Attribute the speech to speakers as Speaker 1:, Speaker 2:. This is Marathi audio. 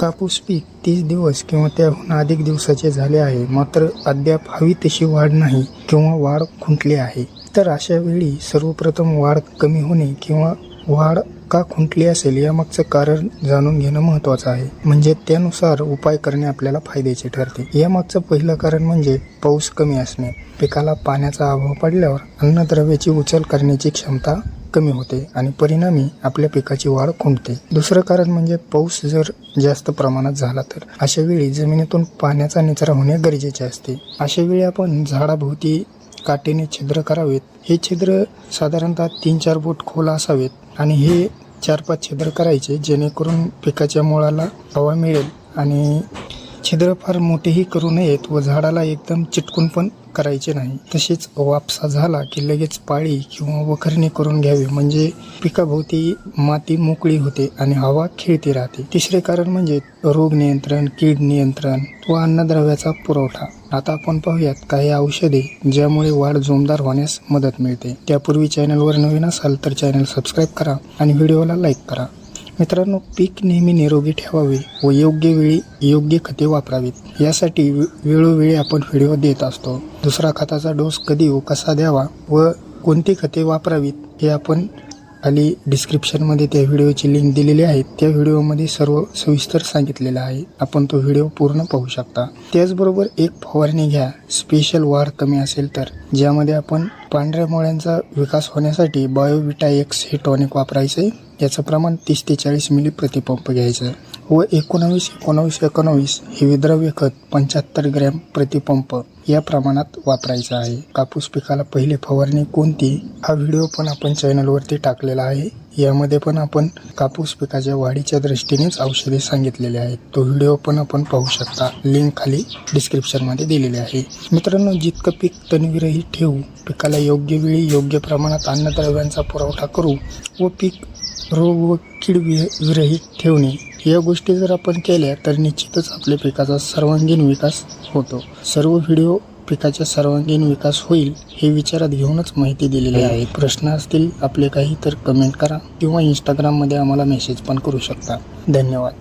Speaker 1: कापूस पीक तीस दिवस किंवा त्याहून अधिक दिवसाचे झाले आहे मात्र अद्याप हवी तशी वाढ नाही किंवा वाढ खुंटली आहे. तर अशा वेळी सर्वप्रथम वाढ कमी होणे किंवा वाढ का खुंटली असेल यामागचं कारण जाणून घेणं महत्त्वाचं आहे. म्हणजे त्यानुसार उपाय करणे आपल्याला फायद्याचे ठरते. यामागचं पहिलं कारण म्हणजे पाऊस कमी असणे. पिकाला पाण्याचा अभाव पडल्यावर अन्नद्रव्याची उचल करण्याची क्षमता कमी होते आणि परिणामी आपल्या पिकाची वाढ खुंटते दुसरं कारण म्हणजे पाऊस जर जास्त प्रमाणात झाला तर. अशा वेळी जमिनीतून पाण्याचा निचरा होणे गरजेचे असते. अशा वेळी आपण झाडाभोवती काटेने छिद्र करावेत. हे छिद्र साधारणतः तीन चार फूट खोल असावेत आणि हे चार पाच छिद्र करायचे जेणेकरून पिकाच्या मुळाला हवा मिळेल आणि छिद्र फार मोठेही करू नयेत व झाडाला एकदम चिटकून पण करायचे नाही. तसेच वापसा झाला की लगेच पाळी किंवा वखरणी करून घ्यावी. म्हणजे पिकाभोवती माती मोकळी होते आणि हवा खेळती राहते. तिसरे कारण म्हणजे रोग नियंत्रण कीड नियंत्रण व अन्नद्रव्याचा पुरवठा. आता आपण पाहूयात काही औषधे ज्यामुळे वाढ जोमदार होण्यास मदत मिळते. त्यापूर्वी चॅनलवर नवीन असाल तर चॅनल सबस्क्राईब करा आणि व्हिडिओला लाईक करा. मित्रांनो पीक नेहमी निरोगी ठेवावे व योग्य वेळी योग्य खते वापरावीत. यासाठी वेळोवेळी आपण व्हिडिओ देत असतो. दुसरा खताचा डोस कधी व कसा द्यावा व कोणती खते वापरावीत हे आपण खाली डिस्क्रिप्शनमध्ये त्या व्हिडिओची लिंक दिलेली आहे. त्या व्हिडिओमध्ये सर्व सविस्तर सांगितलेलं आहे. आपण तो व्हिडिओ पूर्ण पाहू शकता. त्याचबरोबर एक फवारणी घ्या. स्पेशल वार कमी असेल तर ज्यामध्ये आपण पांढऱ्या मुळ्यांचा विकास होण्यासाठी बायोविटा एक्स हे टॉनिक आहे याचं प्रमाण तीस ते चाळीस मिली प्रतिपंप घ्यायचं. व एकोणावीस एकोणावीस एकोणावीस हे विद्रव्य खत पंच्याहत्तर ग्रॅम प्रतिपंप या प्रमाणात वापरायचं आहे. कापूस पिकाला पहिली फवारणी कोणती? हा व्हिडिओ पण आपण चॅनलवरती टाकलेला आहे. यामध्ये पण आपण कापूस पिकाच्या वाढीच्या दृष्टीनेच औषधे सांगितलेले आहेत. तो व्हिडिओ पण आपण पाहू शकता. लिंक खाली डिस्क्रिप्शनमध्ये दिलेली आहे. मित्रांनो जितकं पीक तणविरहित ठेवू पिकाला योग्य वेळी योग्य प्रमाणात अन्नद्रव्यांचा पुरवठा करू व पीक रोग व कीड विरहित ठेवणे या गोष्टी जर आपण केल्या तर निश्चितच आपल्या पिकाचा सर्वांगीण विकास होतो. सर्व व्हिडिओ पिकाचा सर्वांगीण विकास होईल हे विचारात घेऊनच माहिती दिलेली आहे. प्रश्न असतील आपले काही तर कमेंट करा किंवा इंस्टाग्राममध्ये आम्हाला मेसेज पण करू शकता. धन्यवाद.